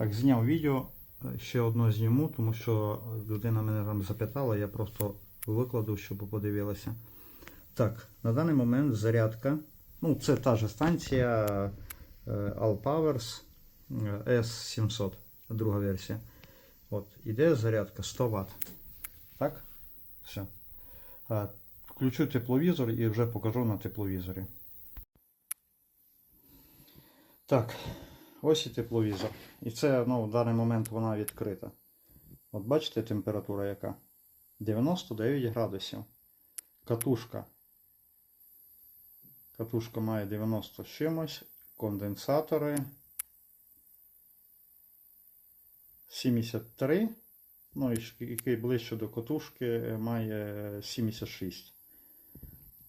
Так, зняв відео. Ще одно зніму, тому що людина мене там запитала, я просто викладу, щоб подивилася. Так, на даний момент зарядка. Ну, це та же станція е, All Powers е, S700, друга версія. От, іде зарядка 100 Вт. Так? Все. Е, Включу тепловізор і вже покажу на тепловізорі. Так, ось і тепловізор. І це ну, в даний момент вона відкрита. От бачите температура яка? 99 градусів. Катушка. Катушка має 90 з чимось. Конденсатори. 73. Ну, і який ближче до катушки е, має 76.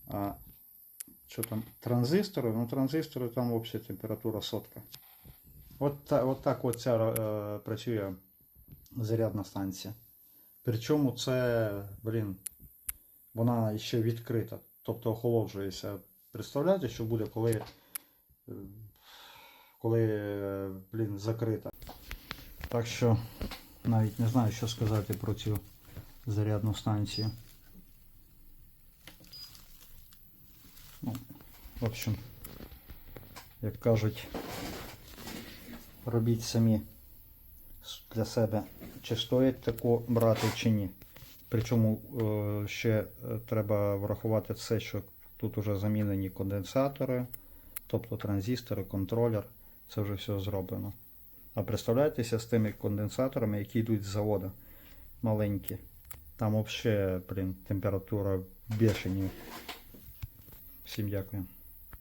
А що там? Транзистори? Ну, транзистори там взагалі температура сотка. От, от так от е, працює зарядна станція. Причому це, блін, вона ще відкрита. Тобто охолоджується. Представляєте, що буде, коли, е, коли е, блін, закрита. Так що навіть не знаю, що сказати про цю зарядну станцію. Ну, в общем, як кажуть, робіть самі для себе, чи стоїть таку брати, чи ні. Причому е, ще е, треба врахувати це, що тут вже замінені конденсатори, тобто транзистори, контролер. Це вже все зроблено. А представляєтеся з тими конденсаторами, які йдуть з заводу маленькі. Там взагалі, температура бешені. Всім дякую.